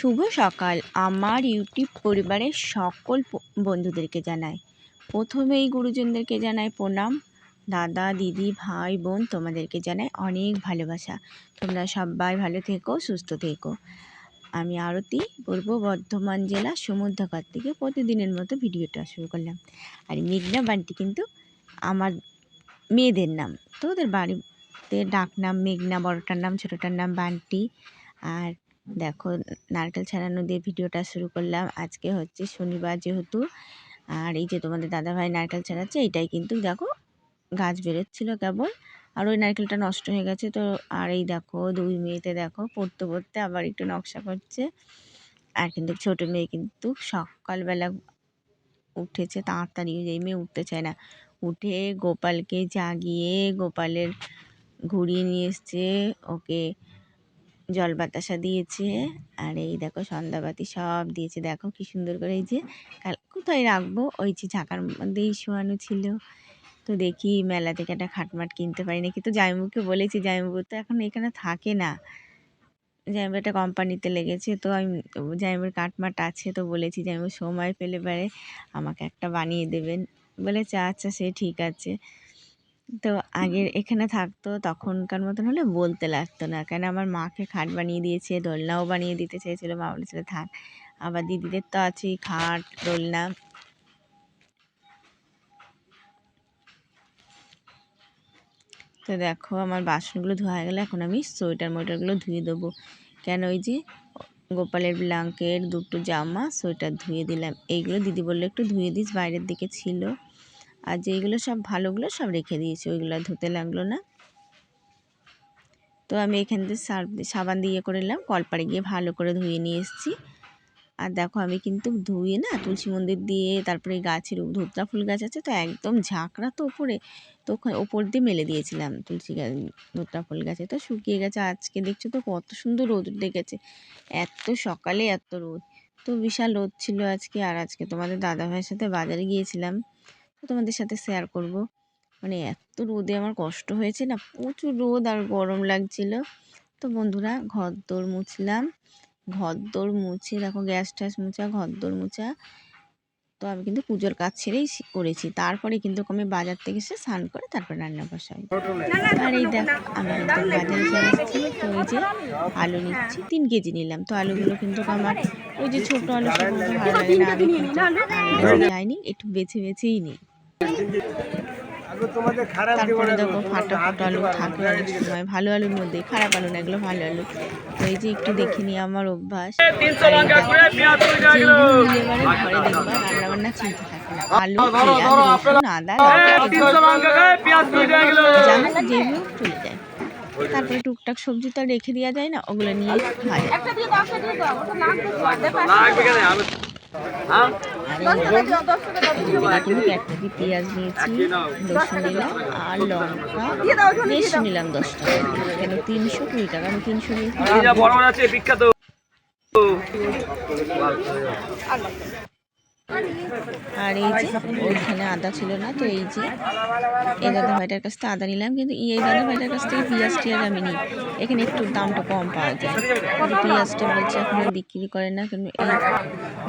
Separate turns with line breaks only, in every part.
শুভ সকাল। আমার ইউটিউব পরিবারের সকল বন্ধুদেরকে জানাই। প্রথমেই গুরুজনদেরকে জানাই প্রণাম। দাদা, দিদি, ভাই, বোন তোমাদেরকে জানাই অনেক ভালোবাসা। তোমরা সবাই ভালো থেকো, সুস্থ থেকো। আমি আরতি পূর্ব বর্ধমান জেলা সমুদ্রঘাট থেকে প্রতিদিনের মতো ভিডিওটা শুরু করলাম। আর মেঘনা বানটি কিন্তু আমার মেয়েদের নাম। তো ওদের বাড়িতে ডাক নাম মেঘনা বড়টার নাম, ছোটোটার নাম বান্টি। আর দেখো, নারকেল ছাড়ানো দিয়ে ভিডিওটা শুরু করলাম। আজকে হচ্ছে শনিবার যেহেতু, আর এই যে তোমাদের দাদাভাই নারকেল ছাড়াচ্ছে এইটাই কিন্তু দেখো গাছ বেরোচ্ছিলো কেবল আর ওই নারকেলটা নষ্ট হয়ে গেছে, তো আর এই দেখো, দুই মেয়েতে দেখো, পড়তে পড়তে আবার একটু নকশা করছে। আর কিন্তু ছোটো মেয়ে কিন্তু সকালবেলা উঠেছে, তাড়াতাড়ি এই মেয়ে উঠতে চায় না। উঠে গোপালকে জাগিয়ে গোপালের ঘুরিয়ে নিয়ে এসছে, ওকে জল বাতাসা দিয়েছে। আর এই দেখো সন্ধ্যাবাতি সব দিয়েছে। দেখো কি সুন্দর করে এই যে কাল কোথায় রাখব? ওই যে ঝাঁকার মধ্যেই শোয়ানো ছিল। তো দেখি মেলা থেকে একটা খাটমাট কিনতে পারি নাকি। তো জামাইবাবুকে বলেছি, জামাইবাবু তো এখন এখানে থাকে না। জামাইবাবু একটা কোম্পানিতে লেগেছে। তো আমি, জামাইবাবুর কাটমাট আছে তো বলেছি, জামাইবাবু সময় পেলে পারে আমাকে একটা বানিয়ে দেবেন। বলেছে আচ্ছা সে ঠিক আছে। তো আগের এখানে থাকতো তখনকার মতন হলে বলতে লাগতো না। কেন আমার মাকে খাট বানিয়ে দিয়েছে দোলনাও বানিয়ে দিতে চেয়েছিলো মা বলেছিল থাক আবার দিদিদের তো আছেই খাট দোলনা। তো দেখো আমার বাসনগুলো ধোয়া হয়ে গেলে এখন আমি সোয়েটার মোয়েটারগুলো ধুয়ে দেবো। কেন ওই যে গোপালের ব্ল্যাঙ্কেট দুটো জামা সোয়েটার ধুয়ে দিলাম। এইগুলো দিদি বলল একটু ধুয়ে দিস বাইরের দিকে ছিল। আর যেইগুলো সব ভালোগুলো সব রেখে দিয়েছি, ওইগুলো ধুতে লাগল না। তো আমি এখান থেকে সাবান দিয়ে করে নিলাম, কলপাড়ে গিয়ে ভালো করে ধুয়ে নিয়ে এসেছি। আর দেখো আমি কিন্তু ধুয়ে না তুলসী মন্দির দিয়ে তারপরে গাছের ধুতরা ফুল গাছ আছে তো একদম ঝাঁকড়া তো ওপরে, তো ওপর দিয়ে মেলে দিয়েছিলাম তুলসী গাছ ধুতরা ফুল গাছে। তো শুকিয়ে গেছে, আজকে দেখছ তো কত সুন্দর রোদ উঠে গেছে এত সকালে এত রোদ। তো বিশাল রোদ ছিল আজকে, আর আজকে তোমাদের দাদা ভাইয়ের সাথে বাজারে গিয়েছিলাম। তোমাদের সাথে শেয়ার করব। মানে এত রোদে আমার কষ্ট হয়েছে না প্রচুর রোদ আর গরম লাগছিল। তো বন্ধুরা ঘর দোর মুছলাম। ঘর দোর মুছে দেখো গ্যাস ট্যাস মুছা ঘর দোর মুছা। তো আমি কিন্তু পুজোর কাজ ছেড়েই করেছি। তারপরে কিন্তু আমি বাজার থেকে এসে স্নান করে তারপরে রান্না বসাই। আর এই দেখো আমি কিন্তু বাজারে চলে এসেছি তো ওই যে আলু নিচ্ছি তিন কেজি নিলাম। তো আলুগুলো কিন্তু আমার ওই যে ছোটো আলু সেগুলো ভালো লাগে না আমি যাইনি একটু বেছে বেছেই নিই। তারপরে দেখো ফাটা ফাটা আলু থাকে অনেক সময়। ভালো আলুর মধ্যে খারাপ আলু না এগুলো ভালো আলু। তো এই যে একটু দেখে নিই আমার অভ্যাস। ঘরে দেখবা থাকে না। আলু পেঁয়াজ রসুন আদা যা যেগুলো চলে যায়। তারপরে টুকটাক সবজি তো আর রেখে দেওয়া যায় না ওগুলো নিয়ে এখানে এক কেজি পেঁয়াজ নিয়েছি রসুন নিলাম আর লঙ্কা বেশি নিলাম দশ টাকা কেন তিনশো কুড়ি টাকা আমি তিনশো নিয়েছি
বিখ্যাত
আর এই যে ওইখানে আদা ছিল না, তো এই যে, এই দাদা ভাইটার কাছ থেকে আদা নিলাম, কিন্তু এই দাদা ভাইটার কাছ থেকে পেঁয়াজ টিয়াজ আমি নিই। এখানে একটু দামটা কম পাওয়া যায়। পেঁয়াজটা বলছে এখন বিক্রি করে না, কিন্তু এই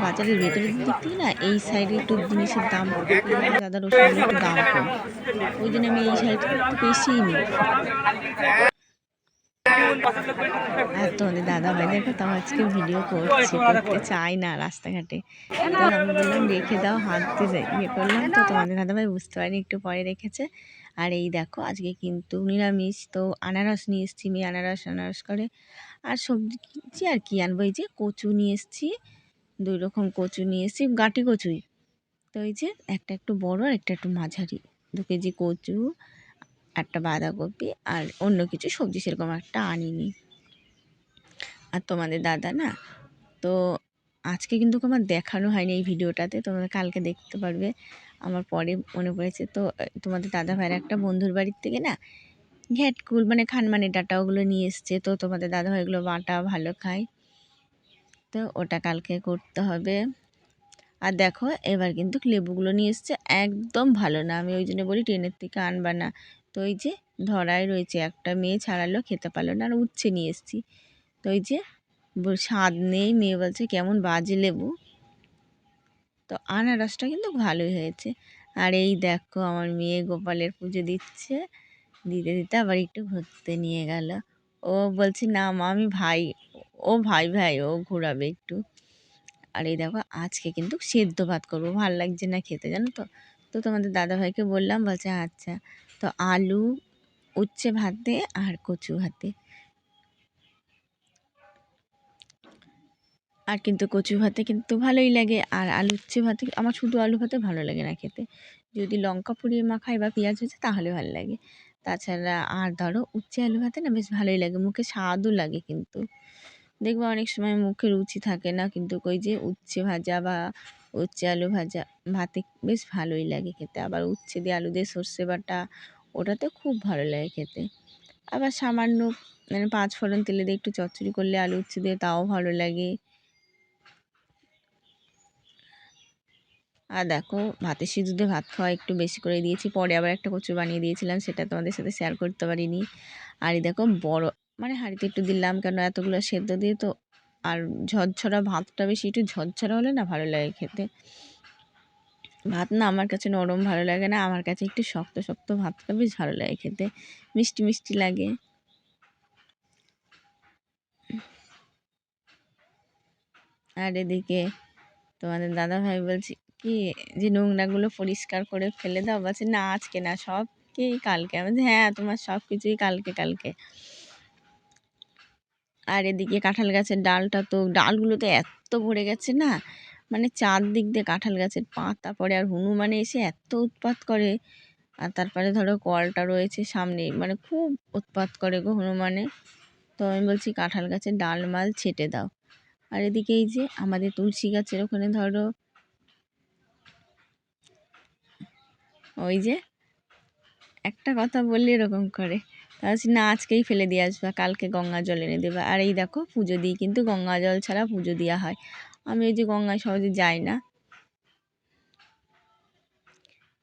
বাজারের ভেতরের দিক থেকে না, এই সাইডে একটু জিনিসের দাম দাদা রসুন একটু দাম কম। ওই জন্য আমি এই সাইড একটু বেশিই নিই। আর তোমাদের দাদা ভাইদের কথা আজকে ভিডিও করছি, করতে চাই না রাস্তাঘাটে। তো আমি বললাম, রেখে দাও, হাত দিয়ে ইয়ে করলাম। তো তোমাদের দাদা ভাই বুঝতে পারিনি, একটু পরে রেখেছে। আর এই দেখো, আজকে কিন্তু নিরামিষ। তো আনারস নিয়ে এসেছি মেয়ে আনারস আনারস করে। আর সবজি কিনছি আর কি আনব, এই যে কচু নিয়ে এসেছি। দুই রকম কচু নিয়ে এসেছি, গাঁটি কচুই। তো এই যে একটা একটু বড় আর একটা একটু মাঝারি। দু কেজি কচু একটা বাঁধাকপি আর অন্য কিছু সবজি সেরকম একটা আনিনি। আর তোমাদের দাদা না, তো আজকে কিন্তু আমার দেখানো হয়নি এই ভিডিওটাতে, তোমরা কালকে দেখতে পারবে। আমার পরে মনে পড়েছে, তো তোমাদের দাদা ভাইয়ের একটা বন্ধুর বাড়ির থেকে না ঘ্যাটকুল মানে খানমানি ডাটা ওগুলো নিয়ে এসছে। তো তোমাদের দাদা ভাইগুলো বাটা ভালো খায়। তো ওটা কালকে করতে হবে। আর দেখো, এবার কিন্তু লেবুগুলো নিয়ে এসছে, একদম ভালো না। আমি ওই জন্য বলি, ট্রেনের থেকে আনবা না। তো ওই যে ধরাই রয়েছে, একটা মেয়ে ছাড়ালো, খেতে পারল না, আর উচ্ছে নিয়ে এসেছি। তো ওই যে স্বাদ নেই, মেয়ে বলছে, কেমন বাজে লেবু? তো আনারসটা কিন্তু ভালোই হয়েছে। আর এই দেখো, আমার মেয়ে গোপালের পুজো দিচ্ছে। দিতে দিতে আবার একটু ঘুরতে নিয়ে গেল। ও বলছে, না মা, আমি ভাই, ও ভাই ভাই, ও ঘোরাবে একটু। আর এই দেখো, আজকে কিন্তু সেদ্ধ ভাত করব। ভালো লাগছে না খেতে, জানো তো? তো তোমাদের দাদাভাইকে বললাম, বলছে আচ্ছা। তো আলু, উচ্ছে ভাতে আর কচু ভাতে। আর কিন্তু কচু ভাতে কিন্তু ভালোই লাগে, আর আলু উচ্ছে ভাতে, আমার শুধু আলু ভাতে ভালো লাগে না খেতে। যদি লঙ্কা পুড়িয়ে মাখাই বা পেঁয়াজ হচ্ছে তাহলে ভালো লাগে। তাছাড়া আর ধরো উচ্ছে আলু ভাতে না বেশ ভালোই লাগে, মুখে স্বাদও লাগে কিন্তু। দেখব অনেক সময় মুখে রুচি থাকে না, কিন্তু ওই যে উচ্ছে ভাজা বা উচ্ছে আলু ভাজা। ভাতে বেশ ভালোই লাগে খেতে। আবার উচ্ছে দিয়ে আলু দিয়ে সর্ষে বাটা, ওটাতে খুব ভালো লাগে খেতে। আবার সামান্য মানে পাঁচ ফোড়ন তেলে দিয়ে একটু চচ্চড়ি করলে আলু উচ্ছে দিয়ে তাও ভালো লাগে। আর দেখো ভাতের সিদ্ধ ভাত খাওয়া একটু বেশি করে দিয়েছি। পরে আবার একটা কচু বানিয়ে দিয়েছিলাম, সেটা তোমাদের সাথে শেয়ার করতে পারিনি। আর দেখো, বড় মানে হাঁড়িতে একটু দিলাম কেন এতগুলো সেদ্ধ দিয়ে তো আর ঝরঝরা ভাতটা বেশি, একটু ঝরঝরা হলে না ভালো লাগে খেতে। ভাত না আমার কাছে নরম ভালো লাগে না, আমার কাছে একটু শক্ত শক্ত ভাতটা বেশ ভালো লাগে খেতে। মিষ্টি মিষ্টি লাগে। আর এদিকে তোমাদের দাদা ভাই বলছি, কি যে নোংরাগুলো পরিষ্কার করে ফেলে দাও? বলছে, না, আজকে না, সবকেই কালকে। আমি হ্যাঁ তোমার সব কিছুই কালকে কালকে। আর এদিকে কাঁঠাল গাছের ডালটা তো, ডালগুলো তো এত ভরে গেছে না মানে চারদিক দিয়ে কাঁঠাল গাছের পাতা পড়ে আর হনুমানে এসে এত উৎপাত করে। আর তারপরে ধরো কলটা রয়েছে সামনে মানে খুব উৎপাত করে গো হনুমানে। তো আমি বলছি, কাঁঠাল গাছের ডাল মাল ছেটে দাও। আর এদিকে এই যে আমাদের তুলসী গাছের ওখানে ধরো, ওই যে একটা কথা বললে এরকম করে। তাহলে না আজকেই ফেলে দিয়ে আসবা, কালকে গঙ্গা জল এনে দেবা। আর এই দেখো পুজো দিই কিন্তু গঙ্গা জল ছাড়া পুজো দেওয়া হয়। আমি ওই যে গঙ্গায় সহজে যাই না।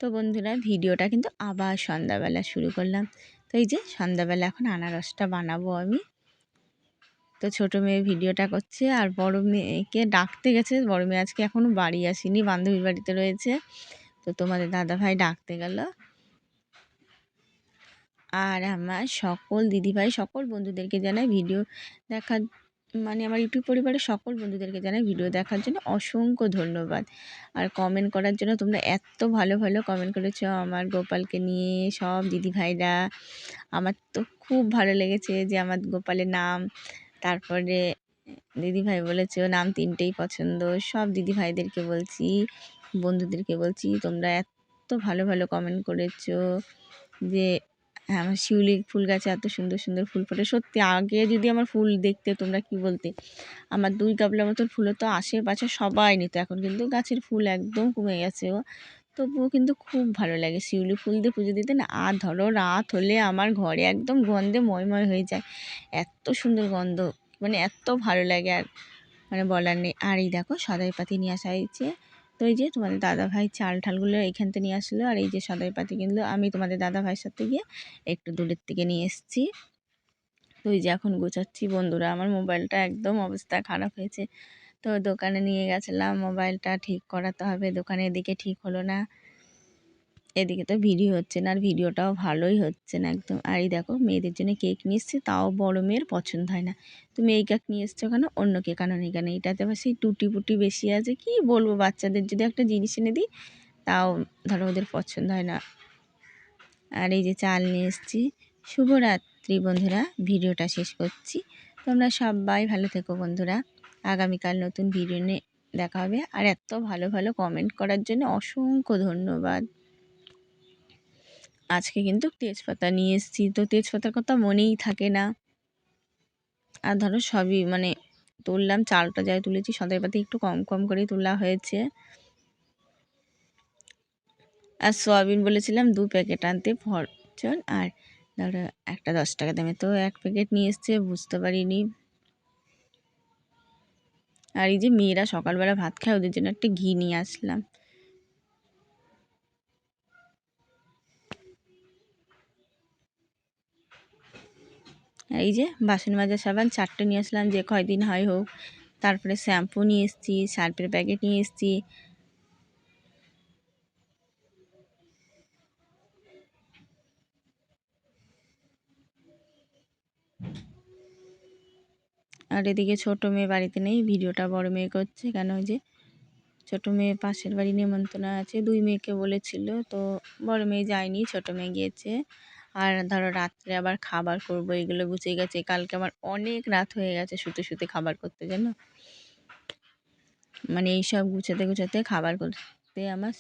তো বন্ধুরা, ভিডিওটা কিন্তু আবার সন্ধ্যাবেলা শুরু করলাম। তো এই যে সন্ধ্যাবেলা এখন আনারসটা বানাবো আমি। তো ছোটো মেয়ে ভিডিওটা করছে আর বড় মেয়েকে ডাকতে গেছে। বড় মেয়ে আজকে এখনও বাড়ি আসেনি, বান্ধবীর বাড়িতে রয়েছে। তো তোমাদের দাদা ভাই ডাকতে গেল। আর আমার সকল দিদিভাই, সকল বন্ধুদেরকে জানাই ভিডিও দেখার মানে আমার ইউটিউব পরিবারের সকল বন্ধুদেরকে জানাই ভিডিও দেখার জন্য অসংখ্য ধন্যবাদ। আর কমেন্ট করার জন্য তোমরা এত ভালো ভালো কমেন্ট করেছ আমার গোপালকে নিয়ে, সব দিদিভাইরা। আমার তো খুব ভালো লেগেছে যে আমার গোপালের নাম, তারপরে দিদিভাই বলেছে নাম তিনটেই পছন্দ, সব দিদিভাইদেরকে বলছি, বন্ধুদেরকে বলছি, তোমরা এত ভালো ভালো কমেন্ট করেছ যে হ্যাঁ আমার শিউলি ফুল গাছে এত সুন্দর সুন্দর ফুল ফোটে। সত্যি, আগে যদি আমার ফুল দেখতে তোমরা কি বলতে? আমার দুই গাবলার মতন ফুলও তো আশেপাশে সবাই নিত। এখন কিন্তু গাছের ফুল একদম কমে গেছে ও তবুও কিন্তু খুব ভালো লাগে শিউলি ফুল দিয়ে পুজো দিতে না। আর ধরো, রাত হলে আমার ঘরে একদম গন্ধে ময়ময় হয়ে যায়। এত সুন্দর গন্ধ মানে এত ভালো লাগে আর মানে বলার নেই। আর এই দেখো, সদাই পাতি নিয়ে আসা হয়েছে। তো এই যে তোমাদের দাদা ভাই চাল ঠালগুলো এখান থেকে নিয়ে আসলো, আর এই যে সদাই পাতি কিনলো আমি তোমাদের দাদা ভাইয়ের সাথে গিয়ে একটু দূরের থেকে নিয়ে এসেছি। তো এই যে এখন গোছাচ্ছি, বন্ধুরা আমার মোবাইলটা একদম অবস্থা খারাপ হয়েছে। তো দোকানে নিয়ে গেছিলাম, মোবাইলটা ঠিক করাতে হবে দোকানে এদিকে ঠিক হলো না। এদিকে তো ভিডিও হচ্ছে না, আর ভিডিওটাও ভালোই হচ্ছে না একদম। আর এই দেখো, মেয়েদের জন্য কেক নিয়ে তাও বড় মেয়ের পছন্দ হয় না। তুমি এই কেক নিয়ে এসছো কেন অন্য কেক আনো নি কেন? এটাতে আবার সেই টুটি পুটি বেশি আছে, কি বলব? বাচ্চাদের যদি একটা জিনিস এনে দিই, তাও ধরো ওদের পছন্দ হয় না। আর এই যে চাল নিয়ে এসেছি। শুভরাত্রি বন্ধুরা, ভিডিওটা শেষ করছি। তোমরা সবাই ভালো থেকো বন্ধুরা। আগামীকাল নতুন ভিডিও নিয়ে দেখা হবে। আর এত ভালো ভালো কমেন্ট করার জন্য অসংখ্য ধন্যবাদ। আজকে কিন্তু তেজপাতা নিয়ে এসেছি। তো তেজপাতার কথা মনেই থাকে না। আর ধরো সবই মানে তুললাম, চালটা যাই তুলেছি সদাই পাতি একটু কম কম করেই তোলা হয়েছে। আর সোয়াবিন বলেছিলাম দু প্যাকেট আনতে ফরচুন আর ধরো একটা দশ টাকা দামে। তো এক প্যাকেট নিয়ে এসছে, বুঝতে পারিনি। আর এই যে মেয়েরা সকালবেলা ভাত খায়, ওদের জন্য একটা ঘি নিয়ে আসলাম। এই যে বাসন মাজার সাবান, চারটে নিয়ে আসলাম যে কয়দিন হয় হোক। তারপরে শ্যাম্পু নিয়ে এসেছি, সার্ফের প্যাকেট নিয়ে এসেছি। আর এদিকে ছোটো মেয়ে বাড়িতে নেই, ভিডিওটা বড় মেয়ে করছে। কেন ওই যে ছোটো মেয়ে পাশের বাড়ি নিমন্ত্রণ আছে। দুই মেয়েকে বলেছিল, তো বড় মেয়ে যায়নি, ছোটো মেয়ে গিয়েছে। আর ধরো রাত্রে আবার খাবার করব, এগুলো গুছিয়ে গেছে। কালকে আমার অনেক রাত হয়ে গেছে শুতে শুতে খাবার করতে যেন মানে এইসব গুছাতে গুছাতে খাবার করতে আমার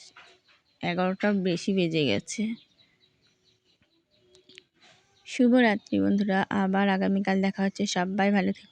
এগারোটা বেশি বেজে গেছে। শুভরাত্রি বন্ধুরা, আবার আগামীকাল দেখা হচ্ছে। সবাই ভালো থেকো।